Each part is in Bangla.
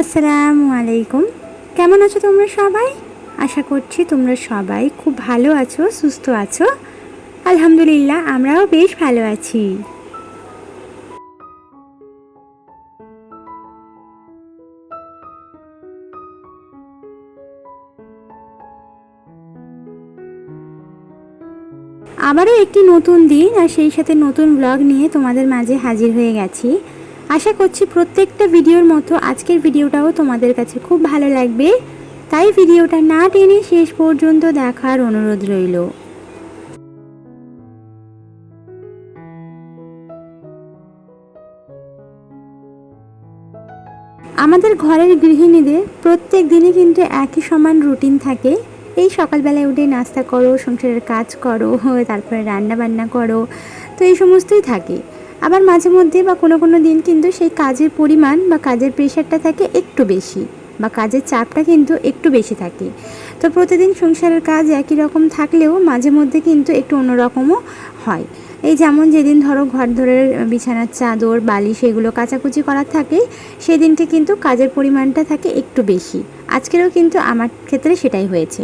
আসসালামু আলাইকুম। কেমন আছো তোমরা সবাই? আশা করছি তোমরা সবাই খুব ভালো আছো, সুস্থ আছো। আলহামদুলিল্লাহ, আমরাও বেশ ভালো আছি। আবারও একটি নতুন দিন, আর সেই সাথে নতুন ব্লগ নিয়ে তোমাদের মাঝে হাজির হয়ে গেছি। আশা করছি প্রত্যেকটা ভিডিওর মতো আজকের ভিডিওটাও তোমাদের কাছে খুব ভালো লাগবে। তাই ভিডিওটা না টেনে শেষ পর্যন্ত দেখার অনুরোধ রইল। আমাদের ঘরের গৃহিণীদের প্রত্যেক দিনই কিন্তু একই সমান রুটিন থাকে। এই সকালবেলায় উঠে নাস্তা করো, সংসারের কাজ করো, তারপরে রান্না বান্না করো, তো এই সমস্তই থাকে। আবার মাঝে মধ্যে বা কোনো কোনো দিন কিন্তু সেই কাজের পরিমাণ বা কাজের প্রেশারটা থাকে একটু বেশি বা কাজের চাপটা কিন্তু একটু বেশি থাকে। তো প্রতিদিন সংসারের কাজ একই রকম থাকলেও মাঝে মধ্যে কিন্তু একটু অন্যরকমও হয়। এই যেমন যেদিন ধরো ঘর ধরে বিছানার চাদর, বালিশ এগুলো কাচাকুচি করার থাকে, সেদিনকে কিন্তু কাজের পরিমাণটা থাকে একটু বেশি। আজকেরও কিন্তু আমার ক্ষেত্রে সেটাই হয়েছে।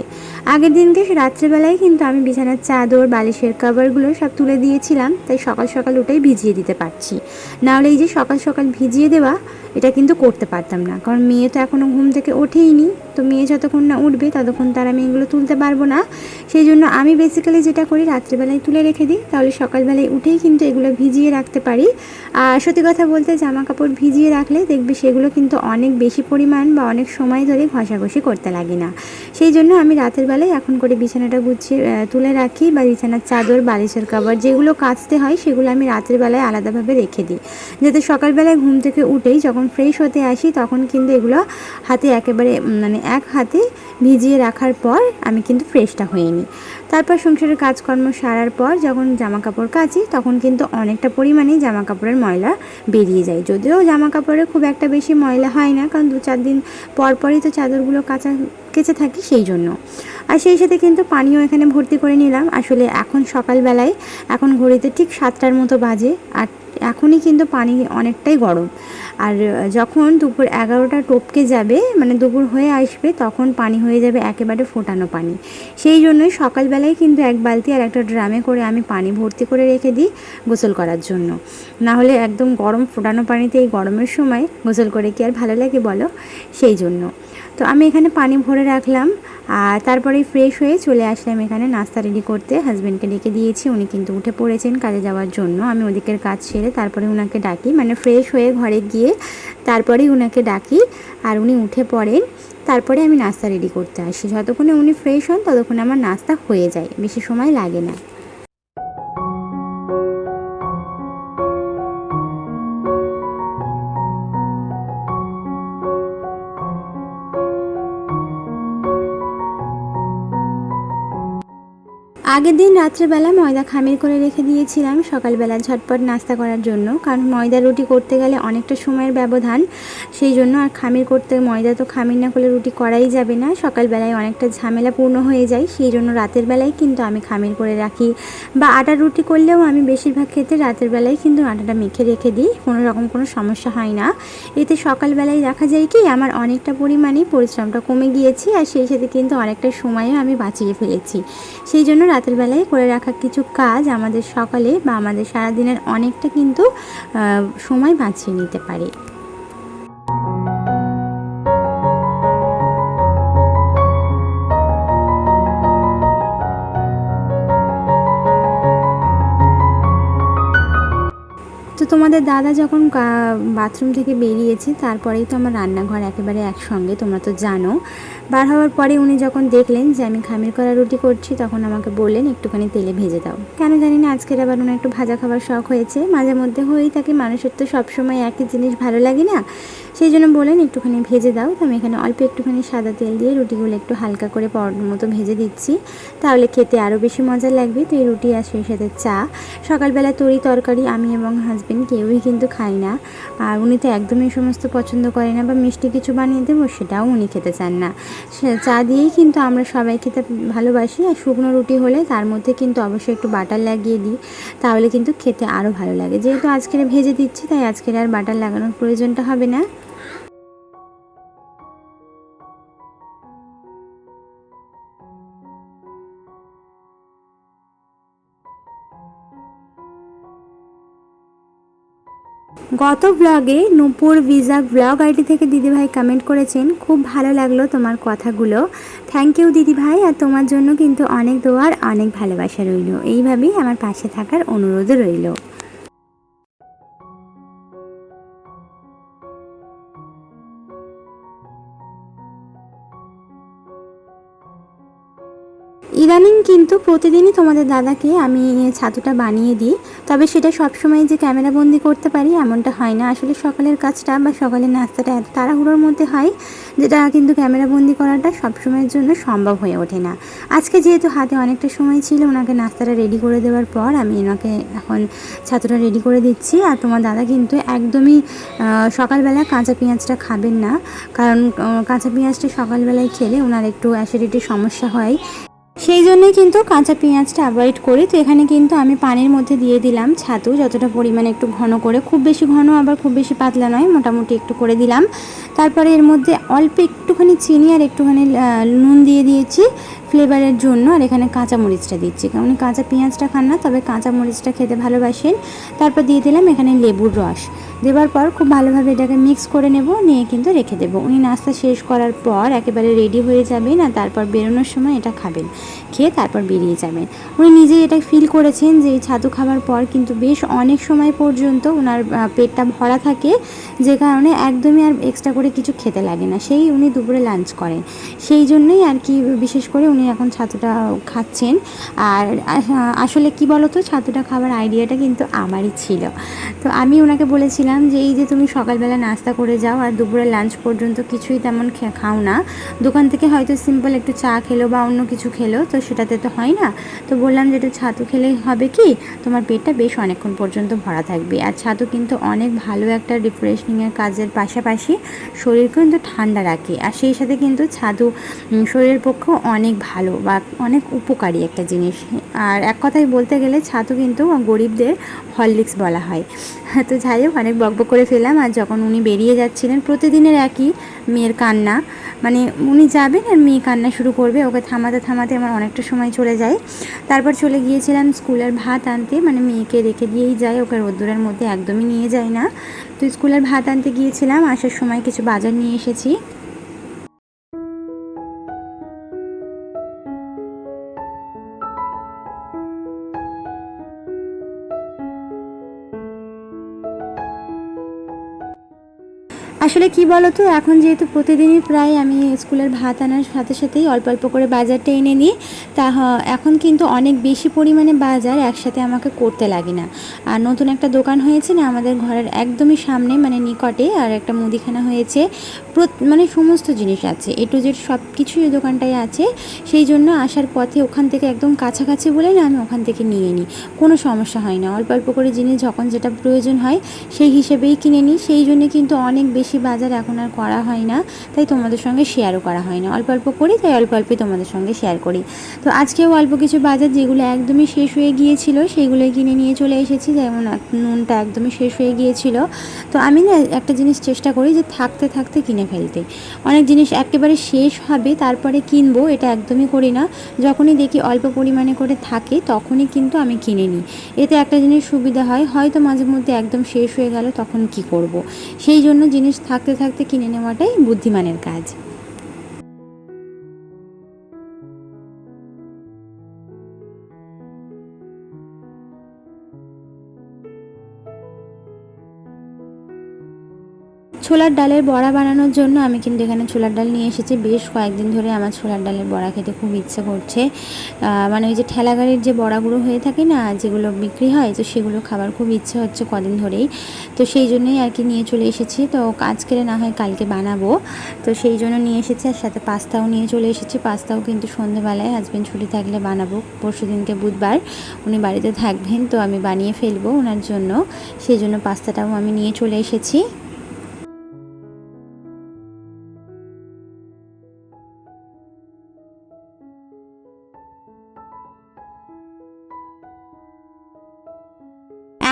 আগের দিনকে রাত্রেবেলায় কিন্তু আমি বিছানার চাদর, বালিশের কাভারগুলো সব তুলে দিয়েছিলাম, তাই সকাল সকাল উঠেই ভিজিয়ে দিতে পারছি। নাহলে এই যে সকাল সকাল ভিজিয়ে দেওয়া, এটা কিন্তু করতে পারতাম না, কারণ মেয়ে তো এখনও ঘুম থেকে ওঠেইনি। তো মেয়ে যতক্ষণ না উঠবে, ততক্ষণ তার আমি এগুলো তুলতে পারব না। সেই জন্য আমি বেসিক্যালি যেটা করি, রাত্রেবেলায় তুলে রেখে দিই। তাহলে সকালবেলায় উঠেই কিন্তু এগুলো ভিজিয়ে রাখতে পারি। আর সত্যি কথা বলতে জামা কাপড় ভিজিয়ে রাখলে দেখবে সেগুলো কিন্তু অনেক বেশি পরিমাণ বা অনেক সময় ধরে ঘষাঘষি করতে লাগে না। সেই জন্য আমি রাতের বেলায় এখন করে বিছানাটা গুছিয়ে তুলে রাখি বা বিছানার চাদর, বালিশের কাবার যেগুলো কাচতে হয় সেগুলো আমি রাতের বেলায় আলাদাভাবে রেখে দিই। যাতে সকালবেলায় ঘুম থেকে উঠেই যখন ফ্রেশ হতে আসি তখন কিন্তু এগুলো হাতে একেবারে মানে এক হাতে ভিজিয়ে রাখার পর আমি কিন্তু ফ্রেশটা হয়ে নিই। তারপর সংসারের কাজকর্ম সারার পর যখন জামা কাপড় কাচি, তখন কিন্তু অনেকটা পরিমাণেই জামা কাপড়ের ময়লা বেরিয়ে যায়। যদিও জামা কাপড়ে খুব একটা বেশি ময়লা হয় না, কারণ দু চার দিন পর পরই তো চাদরগুলো কাঁচা, কেচে থাকি সেই জন্য। আর সেই সাথে কিন্তু পানিও এখানে ভর্তি করে নিলাম। আসলে এখন সকালবেলায়, এখন ঘড়িতে ঠিক সাতটার মতো বাজে আর এখনই কিন্তু পানি অনেকটাই গরম। আর যখন দুপুর এগারোটা টপকে যাবে মানে দুপুর হয়ে আসবে, তখন পানি হয়ে যাবে একেবারে ফোটানো পানি। সেই জন্যই সকালবেলায় কিন্তু এক বালতি আর একটা ড্রামে করে আমি পানি ভর্তি করে রেখে দিই গোসল করার জন্য। না হলে একদম গরম ফোটানো পানিতে এই গরমের সময় গোসল করে কি আর ভালো লাগে বলো? সেই জন্য। তো আমি এখানে পানি ভরে রাখলাম, আর তারপরে ফ্রেশ হয়ে চলে আসলাম এখানে নাস্তা রেডি করতে। হাজব্যান্ডকে ডেকে দিয়েছি, উনি কিন্তু উঠে পড়েছেন কাজে যাওয়ার জন্য। আমি ওদিকের কাজ সেরে তারপরে ওনাকে ডাকি মানে ফ্রেশ হয়ে ঘরে গিয়ে তারপরেই ওনাকে ডাকি আর উনি উঠে পড়েন। তারপরে আমি নাস্তা রেডি করতে আসি। যতক্ষণে উনি ফ্রেশ হন, ততক্ষণে আমার নাস্তা হয়ে যায়। বেশি সময় লাগে না। আগের দিন রাত্রেবেলা ময়দা খামির করে রেখে দিয়েছিলাম। সকালবেলা ঝটপট নাস্তা করার জন্য। কারণ ময়দা রুটি করতে গেলে অনেকটা সময়ের ব্যবধান। সেই জন্য আর খামির করতে, ময়দা তো খামির না করলে রুটি করাই যাবে না। সকালবেলায় অনেকটা ঝামেলা পূর্ণ হয়ে যায়। সেই জন্য রাতের বেলায় কিন্তু আমি খামির করে রাখি। বা আটার রুটি করলেও আমি বেশিরভাগ ক্ষেত্রে রাতের বেলায় কিন্তু আটাটা মেখে রেখে দিই। কোনো রকম কোনো সমস্যা হয় না। এতে সকালবেলায় দেখা যায় কি, আমার অনেকটা পরিমাণেই পরিশ্রমটা কমে গিয়েছে। আর সেই সাথে কিন্তু অনেকটা সময়ও আমি বাঁচিয়ে ফেলেছি। সেই জন্য রাতের বেলায় করে রাখা কিছু কাজ আমাদের সকালে বা আমাদের সারাদিনের অনেকটা কিন্তু সময় বাঁচিয়ে নিতে পারে। তোমাদের দাদা যখন বাথরুম থেকে বেরিয়েছে, তারপরেই তো আমার রান্নাঘর একেবারে একসঙ্গে, তোমরা তো জানো। বার হওয়ার পরে উনি যখন দেখলেন যে আমি খামির করা রুটি করছি, তখন আমাকে বললেন, একটুখানি তেলে ভেজে দাও। কেন জানি না, আজকের আবার উনি একটু ভাজা খাবার শখ হয়েছে। মাঝে মধ্যে হয়েই থাকে, মানুষের তো সবসময় একই জিনিস ভালো লাগে না। সেই জন্য বলেন একটুখানি ভেজে দাও। তো আমি এখানে অল্প একটুখানি সাদা তেল দিয়ে রুটিগুলো একটু হালকা করে পরোটার মতো ভেজে দিচ্ছি। তাহলে খেতে আরও বেশি মজা লাগবে। তো এই রুটি আর সেই সাথে চা। সকালবেলা তরি তরকারি আমি এবং হাজব্যান্ড কেউই কিন্তু খাই না। আর উনি তো একদমই সমস্ত পছন্দ করে না বা মিষ্টি কিছু বানিয়ে দেবো সেটাও উনি খেতে চান না। চা দিয়েই কিন্তু আমরা সবাই খেতে ভালোবাসি। আর শুকনো রুটি হলে তার মধ্যে কিন্তু অবশ্যই একটু বাটার লাগিয়ে দিই। তাহলে কিন্তু খেতে আরও ভালো লাগে। যেহেতু আজকের ভেজে দিচ্ছি, তাই আজকের আর বাটার লাগানোর প্রয়োজনটা হবে না। গত ব্লগে নূপুর ভিসা ব্লগ আইডি থেকে দিদিভাই কমেন্ট করেছেন, খুব ভালো লাগল তোমার কথাগুলো। থ্যাংক ইউ দিদিভাই, আর তোমার জন্য কিন্তু অনেক দোয়ার অনেক ভালোবাসা রইল। এইভাবেই আমার পাশে থাকার অনুরোধ রইল। ইদানিং কিন্তু প্রতিদিনই তোমাদের দাদাকে আমি ছাতুটা বানিয়ে দিই। তবে সেটা সবসময় যে ক্যামেরা বন্দি করতে পারি এমনটা হয় না। আসলে সকালের কাজটা বা সকালের নাস্তাটা এত তাড়াহুড়োর মধ্যে হয় যেটা কিন্তু ক্যামেরা বন্দি করাটা সবসময়ের জন্য সম্ভব হয়ে ওঠে না। আজকে যেহেতু হাতে অনেকটা সময় ছিল ওনাকে নাস্তাটা রেডি করে দেওয়ার পর আমি ওনাকে এখন ছাতুটা রেডি করে দিচ্ছি। আর তোমার দাদা কিন্তু একদমই সকালবেলা কাঁচা পেঁয়াজটা খাবেন না। কারণ কাঁচা পেঁয়াজটা সকালবেলায় খেলে ওনার একটু অ্যাসিডিটির সমস্যা হয়। সেই জন্যই কিন্তু কাঁচা পেঁয়াজটা অ্যাভয়েড করি। তো এখানে কিন্তু আমি পানির মধ্যে দিয়ে দিলাম ছাতু। যতটা পরিমাণে একটু ঘন করে, খুব বেশি ঘন আবার খুব বেশি পাতলা নয়, মোটামুটি একটু করে দিলাম। তারপরে এর মধ্যে অল্প একটুখানি চিনি আর একটুখানি নুন দিয়ে দিয়েছি। ফ্লেভারের জন্য আর এখানে কাঁচা মরিচটা দিচ্ছি। কারণ কাঁচা পেঁয়াজটা খান না, তবে কাঁচা মরিচটা খেতে ভালোবাসেন। তারপর দিয়ে দিলাম এখানে লেবুর রস। দেওয়ার পর খুব ভালোভাবে এটাকে মিক্স করে নেব, নিয়ে কিন্তু রেখে দেবো। উনি নাস্তা শেষ করার পর একেবারে রেডি হয়ে যাবেন আর তারপর বেরোনোর সময় এটা খাবেন। খেয়ে তারপর বেরিয়ে যাবেন। উনি নিজেই এটা ফিল করেছেন যে ছাতু খাবার পর কিন্তু বেশ অনেক সময় পর্যন্ত ওনার পেটটা ভরা থাকে, যে কারণে একদমই আর এক্সট্রা করে কিছু খেতে লাগে না। সেই উনি দুপুরে লাঞ্চ করেন। সেই জন্যই আর কি বিশেষ করে উনি এখন ছাতুটা খাচ্ছেন। আর আসলে কি বলতো, ছাতুটা খাবার আইডিয়াটা কিন্তু আমারই ছিল। তো আমি ওনাকে বলেছিলাম যে, এই যে তুমি সকালবেলা নাস্তা করে যাও আর দুপুরে লাঞ্চ পর্যন্ত কিছুই তেমন খাও না। দোকান থেকে হয়তো সিম্পল একটু চা খেলো বা অন্য কিছু খেলো, তো সেটাতে তো হয় না। তো বললাম যে একটু ছাতু খেলে হবে কি? তোমার পেটটা বেশ অনেকক্ষণ পর্যন্ত ভরা থাকবে। আর ছাতু কিন্তু অনেক ভালো একটা রিফ্রেশনিংয়ের কাজের পাশাপাশি শরীরকে কিন্তু ঠান্ডা রাখে। আর সেই সাথে কিন্তু ছাতু শরীরের পক্ষেও অনেক ভালো বা অনেক উপকারী একটা জিনিস। আর এক কথায় বলতে গেলে ছাতু কিন্তু গরিবদের হরলিক্স বলা হয়। তো যাই হোক, অনেক বকবক করে ফেলাম আর যখন উনি বেরিয়ে যাচ্ছিলেন, প্রতিদিনের একই মেয়ের কান্না। মানে উনি যাবেন আর মেয়ে কান্না শুরু করবে, ওকে থামাতে থামাতে আমার অনেকটা সময় চলে যায়। তারপর চলে গিয়েছিলাম স্কুলের ভাত আনতে মানে মেয়েকে রেখে দিয়েই যায়, ওকে রোদ্দুরের মধ্যে একদমই নিয়ে যায় না। তো স্কুলের ভাত আনতে গিয়েছিলাম, আসার সময় কিছু বাজার নিয়ে এসেছি। আসলে কি বলতো, এখন যেহেতু প্রতিদিনই প্রায় আমি স্কুলের ভাত আনার সাথে সাথেই অল্প অল্প করে বাজারটা এনে নিই, তা এখন কিন্তু অনেক বেশি পরিমাণে বাজার একসাথে আমাকে করতে লাগে না। আর নতুন একটা দোকান হয়েছে না, আমাদের ঘরের একদমই সামনে মানে নিকটে, আর একটা মুদিখানা হয়েছে। মানে সমস্ত জিনিস আছে এ টু জেড সব কিছুই দোকানটায় আছে। সেই জন্য আসার পথে ওখান থেকে একদম কাছাকাছি বলে না আমি ওখান থেকে নিয়ে নিই। কোনো সমস্যা হয় না, অল্প অল্প করে জিনিস যখন যেটা প্রয়োজন হয়, সেই হিসেবেই কিনে নিই। সেই জন্য কিন্তু অনেক বেশি বাজার এখন আর করা হয় না, তাই তোমাদের সঙ্গে শেয়ারও করা হয় না। অল্প অল্প করি, তাই অল্প অল্পই তোমাদের সঙ্গে শেয়ার করি। তো আজকেও অল্প কিছু বাজার যেগুলো একদমই শেষ হয়ে গিয়েছিল, সেইগুলোই কিনে নিয়ে চলে এসেছি, যেমন নুনটা একদমই শেষ হয়ে গিয়েছিল। তো আমি না একটা জিনিস চেষ্টা করি যে থাকতে থাকতে কিনে ফেলতে। অনেক জিনিস একেবারে শেষ হবে, তারপরে কিনবো, এটা একদমই করি না। যখনই দেখি অল্প পরিমাণে করে থাকে, তখনই কিন্তু আমি কিনে নিই। এতে একটা জিনিস সুবিধা হয়, হয়তো মাঝে মধ্যে একদম শেষ হয়ে গেল, তখন কি করব। সেই জন্য জিনিস থাকতে থাকতে কিনে নেওয়াটাই বুদ্ধিমানের কাজ। ছোলার ডালের বড়া বানানোর জন্য আমি কিন্তু এখানে ছোলার ডাল নিয়ে এসেছি। বেশ কয়েকদিন ধরে আমার ছোলার ডালের বড়া খেতে খুব ইচ্ছে করছে। মানে ওই যে ঠেলাগাড়ির যে বড়াগুলো হয়ে থাকে না, যেগুলো বিক্রি হয়, তো সেগুলো খাবার খুব ইচ্ছে হচ্ছে কদিন ধরেই। তো সেই জন্যই আর কি নিয়ে চলে এসেছি। তো আজকে না হয় কালকে বানাবো। তো সেই জন্য নিয়ে এসেছি আর সাথে পাস্তাও নিয়ে চলে এসেছি। পাস্তাও কিন্তু সন্ধেবেলায় হাজব্যান্ড ছুটি থাকলে বানাবো। পরশু দিনকে বুধবার উনি বাড়িতে থাকবেন, তো আমি বানিয়ে ফেলব ওনার জন্য। সেই জন্য পাস্তাটাও আমি নিয়ে চলে এসেছি।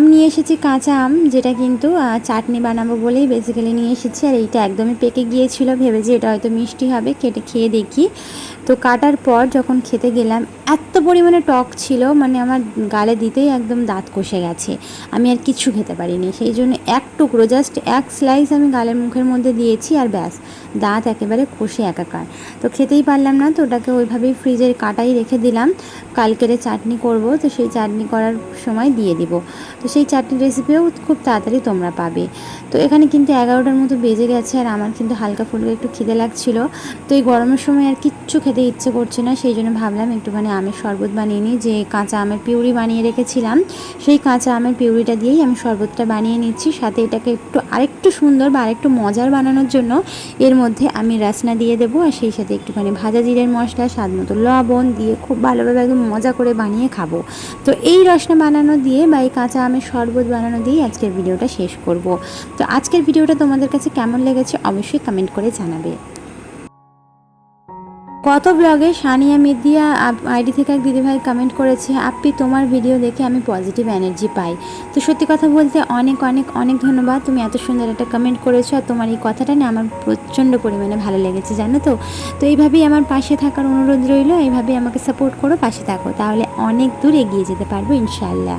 আম নিয়ে এসেছি, কাঁচা আম, যেটা কিন্তু চাটনি বানাবো বলেই বেসিক্যালি নিয়ে এসেছি। আর এইটা একদমই পেকে গিয়েছিল, ভেবেছি এটা হয়তো মিষ্টি হবে, কেটে খেয়ে দেখি। তো কাটার পর যখন খেতে গেলাম, এত পরিমাণে টক ছিল মানে আমার গালে দিতেই একদম দাঁত কষে গেছে। আমি আর কিছু খেতে পারিনি, সেই জন্য এক টুকরো জাস্ট এক স্লাইস আমি গালের মুখের মধ্যে দিয়েছি, আর ব্যাস। দাঁত একেবারে কষে একাকার। তো খেতেই পারলাম না, তো ওটাকে ওইভাবেই ফ্রিজের কাটাই রেখে দিলাম। কালকেরে চাটনি করব, তো সেই চাটনি করার সময় দিয়ে দিব। তো সেই চাটনি রেসিপিও খুব তাড়াতাড়ি তোমরা পাবে। তো এখানে কিন্তু এগারোটার মতো বেজে গেছে, আর আমার কিন্তু হালকা ফুলকা একটু খিদে লাগছিল। তো এই গরমের সময় আর কিচ্ছু খেতে ইচ্ছে করছে না, সেই জন্য ভাবলাম একটুখানি আমের শরবত বানিয়ে নিই। যে কাঁচা আমের পিউরি বানিয়ে রেখেছিলাম, সেই কাঁচা আমের পিউরিটা দিয়েই আমি শরবতটা বানিয়ে নিচ্ছি। সাথে এটাকে একটু আরেকটু সুন্দর বা আরেকটু মজার বানানোর জন্য এর মধ্যে আমি রাসনা দিয়ে দেবো আর সেই সাথে একটুখানি ভাজা জিরের মশলা, স্বাদ মতো লবণ দিয়ে খুব ভালোভাবে একদম মজা করে বানিয়ে খাব। তো এই রসনা বানানো দিয়ে বা এই কাঁচা আমের শরবত বানানো দিয়ে আজকের ভিডিওটা শেষ করব। তো আজকের ভিডিওটা তোমাদের কাছে কেমন লেগেছে অবশ্যই কমেন্ট করে জানাবে। কত ব্লগে সানিয়া মিদিয়া আইডি থেকে এক দিদিভাই কমেন্ট করেছে, আপনি তোমার ভিডিও দেখে আমি পজিটিভ এনার্জি পাই। তো সত্যি কথা বলতে অনেক অনেক অনেক ধন্যবাদ। তুমি এত সুন্দর একটা কমেন্ট করেছ আর তোমার এই কথাটা না আমার প্রচণ্ড পরিমাণে ভালো লেগেছে, জানো তো? তো এইভাবেই আমার পাশে থাকার অনুরোধ রইল, এইভাবেই আমাকে সাপোর্ট করো, পাশে থাকো। তাহলে অনেক দূর এগিয়ে যেতে পারব, ইনশাআল্লাহ।